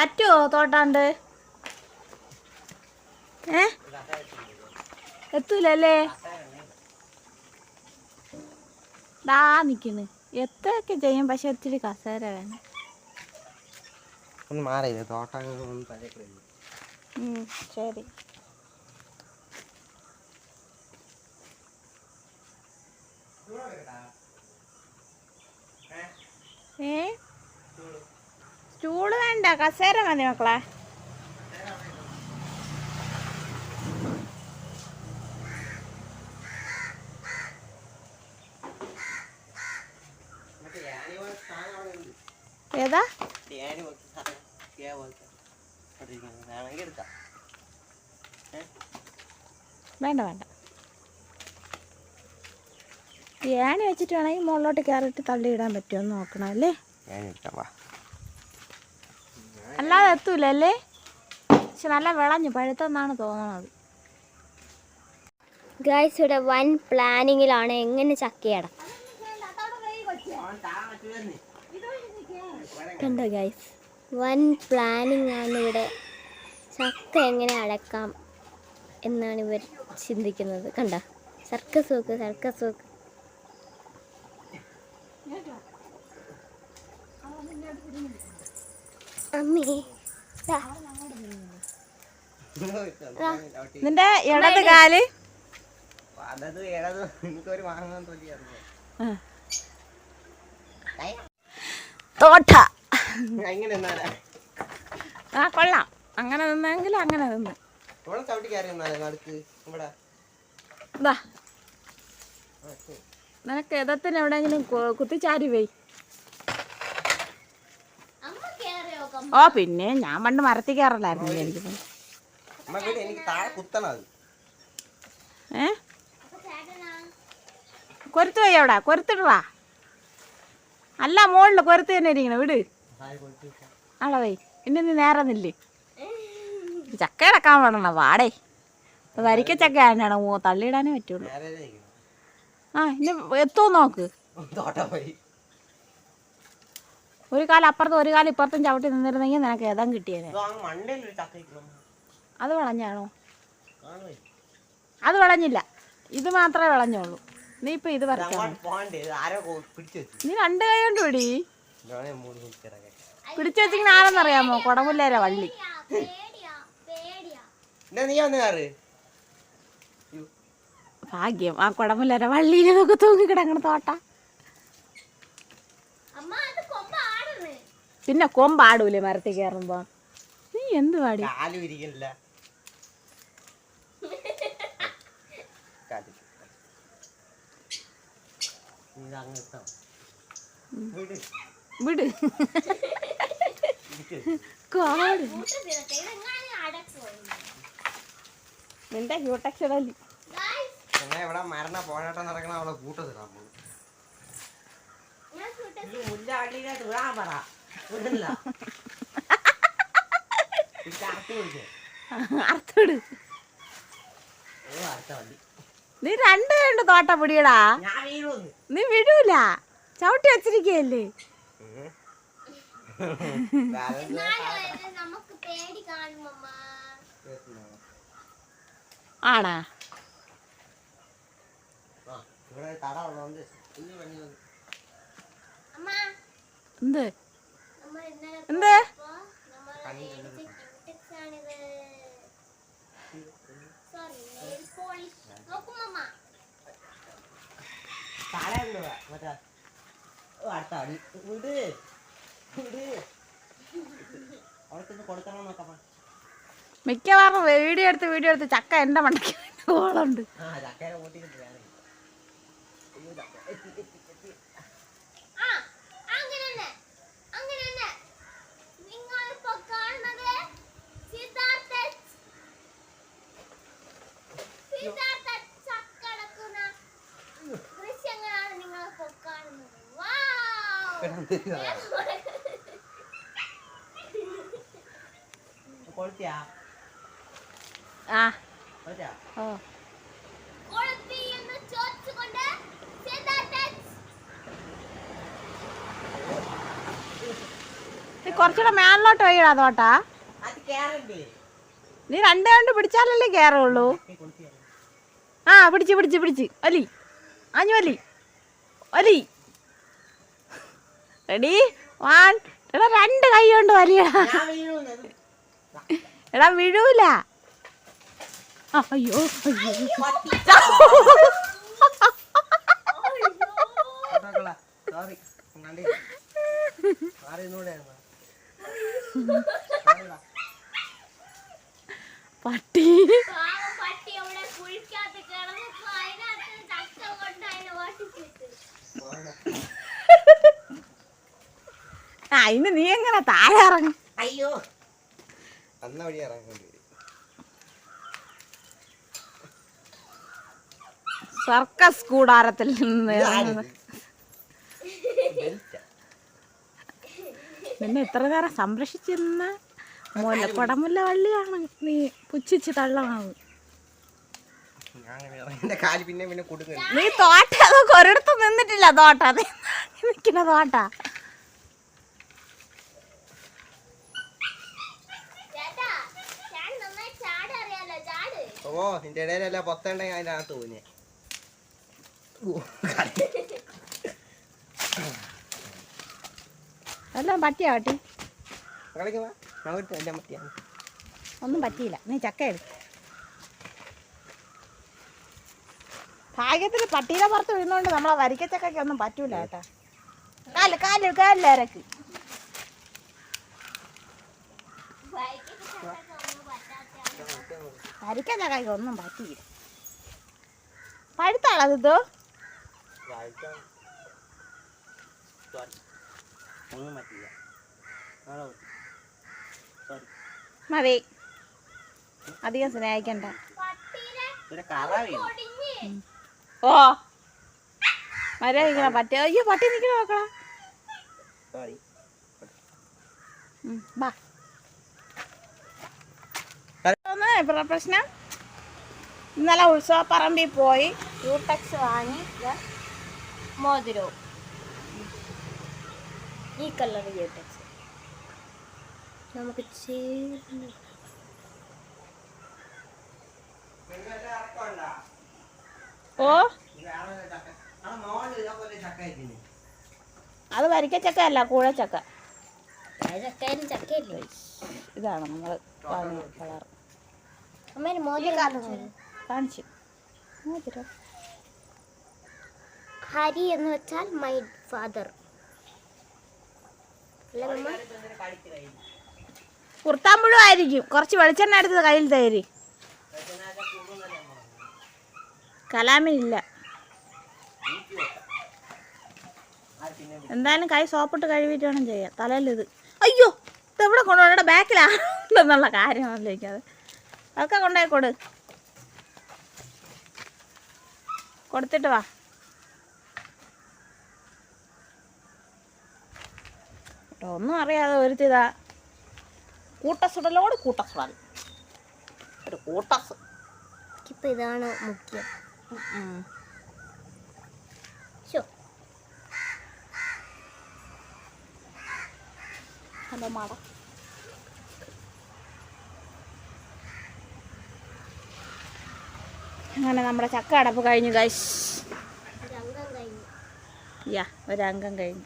പറ്റുമോ തോട്ടാണ്ട്? ഏ? എത്തൂലല്ലേ? ദാ നിക്കണ് എത്രയൊക്കെ ചെയ്യും പക്ഷെ ഒത്തിരി കസേര വേണം. ഒന്ന് മാറിയില്ല? തോട്ടം ശരി ഏ സ്റ്റൂൾ വേണ്ട കസേര മതി മക്കളെ. ഏതാ? വേണ്ട വേണ്ട. ഏണി വെച്ചിട്ട് വേണമെങ്കിൽ മുകളിലോട്ട് കയറിയിട്ട് തള്ളിയിടാൻ പറ്റുമോ നോക്കണം അല്ലേ? യാനി എടുക്കാം വാ. അല്ലാതെ എത്തൂല അല്ലേ? പക്ഷെ നല്ല വിളഞ്ഞു പഴുത്തെന്നാണ് തോന്നുന്നത് ഗൈസ് ഇവിടെ വൻ പ്ലാനിങ്ങിലാണ് എങ്ങനെ ചക്കയട. കണ്ടോ ഗൈസ് വൻ പ്ലാനിങ് ആണ് ഇവിടെ ചക്ക എങ്ങനെ അടക്കാം എന്നാണ് ഇവർ ചിന്തിക്കുന്നത്. കണ്ട? സർക്കസ് നോക്ക് സർക്കസ് നോക്ക്. അമ്മേ. ദാ, നിന്റെ ഇടത് കാൽ. തോട്ട. ആ കൊള്ളാം. അങ്ങനെ നിന്നെങ്കിൽ അങ്ങനെ നിന്ന്. നിനക്ക് എതത്തിന് എവിടെയെങ്കിലും കുത്തിച്ചാരി പോയി ഓ പിന്നെ ഞാൻ പണ്ട് മരത്തിൽ കയറലായിരുന്നു എനിക്ക് ഏ? കൊരുത്ത് പോയി അവിടെ കൊരുത്തിടുവാ അല്ല മോളിൽ കൊരുത്ത് തന്നെ ഇരിക്കണം വിട്. ആളെ വൈ പിന്നെ നീ നേരെ നില്ലേ. ചക്ക ഇടക്കാൻ വേണം വാടേ വരിക്ക ചക്ക തന്നെയാണ് തള്ളിയിടാനേ പറ്റുള്ളൂ. ആ ഇനി എത്തോ നോക്ക്. ഒരു കാലം അപ്പുറത്തും ഒരു കാലം ഇപ്പുറത്തും ചവിട്ടി നിന്നിരുന്നെങ്കിൽ നിനക്ക് ഏതാ കിട്ടിയേനെ? അത് വളഞ്ഞാണോ? അത് വളഞ്ഞില്ല. ഇത് മാത്രമേ വളഞ്ഞോളൂ നീ ഇപ്പൊ ഇത് നീ രണ്ട് കൈ കൊണ്ട് പിടി. പിടിച്ചു വെച്ചിങ്ങനെ ആരെന്നറിയാമോ? കൊടമുല്ലേര വള്ളി. ഭാഗ്യം. ആ കൊടമുല്ലേര വള്ളിയിലെ നമുക്ക് തൂങ്ങിക്കിടങ്ങണ തോട്ട. പിന്നെ കൊമ്പാടൂലേ മരത്തിൽ കയറുമ്പോ നീ എന്ത് പാടി. വിട്. കാട് നിന്റെ ഇവിടെ മരണ പോരാട്ടം നടക്കണ അവളെ കൂട്ടത്തിലാ നമ്മൾ. ഈ മുല്ല വള്ളിയിലോട്ട് വിടാൻ പറ. അർത്ഥിട്. നീ രണ്ട് രണ്ട് തോട്ട പിടിയടാ. നീ വിടൂല ചവിട്ടി കേൾക്കുന്നോ? ആണാ. എന്ത് എന്ത്? മിക്കവാറും വീഡിയോ എടുത്ത് വീഡിയോ എടുത്ത് ചക്ക എന്റെ മണ്ടയ്ക്ക് ഓളുണ്ട്. ആ ചക്കേനെ കൂട്ടിയിട്ട് വേണം അയ്യോ, ചക്ക. എത്തി, എത്തി, എത്തി. ആ അങ്ങനെ തന്നെ അങ്ങനെ തന്നെ നിങ്ങൾ ഇപ്പോൾ കാണുന്നത് സിദ്ധാർത്ഥ സിദ്ധാർത്ഥ ചക്കടക്കുന്ന ദൃശ്യങ്ങളാണ് നിങ്ങൾ ഇപ്പോൾ കാണുന്നത് വാവ് കൊളുത്തിയാ ആ. ഓ. കുറച്ചുകൂടെ മേളിലോട്ട് വൈകിടാ തോട്ടാ. നീ രണ്ട് കണ്ട് പിടിച്ചാലല്ലേ കയറുള്ളൂ ആ പിടിച്ച് പിടിച്ച് പിടിച്ച്. ഒലി ആഞ്ഞു ഒലി ഒലി റെഡി വൺ എടാ രണ്ട് കൈ കൊണ്ട് വലിയടാ. എടാ വിഴൂല. അയ്യോ അയ്യോ. പട്ടി. പട്ടി അവിടെ കുളിക്കാതെ കിടന്നപ്പോ അതിനകത്ത് ചക്ക കൊണ്ട് അതിനെ ഓട്ടിച്ചിട്ട് ആ ഇന്ന് നീ എങ്ങനെ താഴെ ഇറങ്ങും? അയ്യോ. അന്ന വഴി ഇറങ്ങേണ്ടി സർക്കസ് കൂടാരത്തിൽ നിന്ന്. നിന്നെ ഇത്ര നേരം സംരക്ഷിച്ചിരുന്ന മുല്ല കൊടമുല്ല വള്ളിയാണ് നീ പുച്ഛിച്ച് കൊടുക്കുന്നു നീ തോട്ട അതൊക്കെ ഒരിടത്ത് നിന്നിട്ടില്ല തോട്ട. നിൽക്കുന്ന തോട്ട. ഓ നിന്റെ ഇടയിലല്ല പൊത്തണ്ടെങ്കിൽ അതിന്റെ അകത്ത് പോഞ്ഞെ എല്ലാം പറ്റിയാ പട്ടി എല്ലാം പറ്റിയാണ് ഒന്നും പറ്റിയില്ല. നീ ചക്ക എടു ഭാഗ്യത്തിന് പട്ടിയുടെ പുറത്ത് വീഴുന്നോണ്ട് നമ്മളെ വരിക്കച്ചക്കൊക്കെ ഒന്നും പറ്റൂല കേട്ടാ. കാൽ കാൽ കാലിൽ ഒന്നും പറ്റിയില്ല. ഇതോ മതി. അധികം സ്നേഹിക്കണ്ട. ഓ. മരം ഇങ്ങനെ പട്ടി. അയ്യോ പട്ടി നിൽക്കണ ഉം, ബാ. പ്ര- പ്രശ്നം? ഇന്നലെ ഉത്സവപ്പറമ്പിൽ പോയി യൂട്ടക്സ് വാങ്ങി മോതിരവും. ഈ കളർ യൂട്ടക്സ് നമുക്ക് ചേർന്ന് ഓ? അത് വരിക്ക ചക്ക അല്ല അത് ചക്ക. ചക്കയിലും ചക്കയില്ലേ? ഇതാണ് നമ്മൾ കളർ കാണിച്ചു? മോതിരം. ഹരി എന്ന് വെച്ചാൽ മൈ ഫാദർ. ആയിരിക്കും കുറച്ച് വെളിച്ചെണ്ണ എടുത്തത് കയ്യിൽ തയ്യാറി കലാമിനില്ല. എന്തായാലും കൈ സോപ്പിട്ട് കഴുകിയിട്ട് വേണം ചെയ്യാം തലയിൽ ഇത് അയ്യോ ഇത് എവിടെ കൊണ്ടുപോകണം ബാക്കിലാണെന്നുള്ള കാര്യം ആലോചിക്കാതെ. അതൊക്കെ കൊണ്ടുപോയി കൊടു. കൊടുത്തിട്ട് വാ. ഒന്നും അറിയാതെ ഒരുത്തിതാ. കൂട്ടസുടലോട് കൂട്ടസുടൽ. ഒരു കൂട്ടസ്. ഇപ്പൊ ഇതാണ് മുഖ്യം. ഹലോ മാട അങ്ങനെ നമ്മുടെ ചക്ക അടപ്പ് കഴിഞ്ഞു ഗൈസ് യാ ഒരംഗം കഴിഞ്ഞു.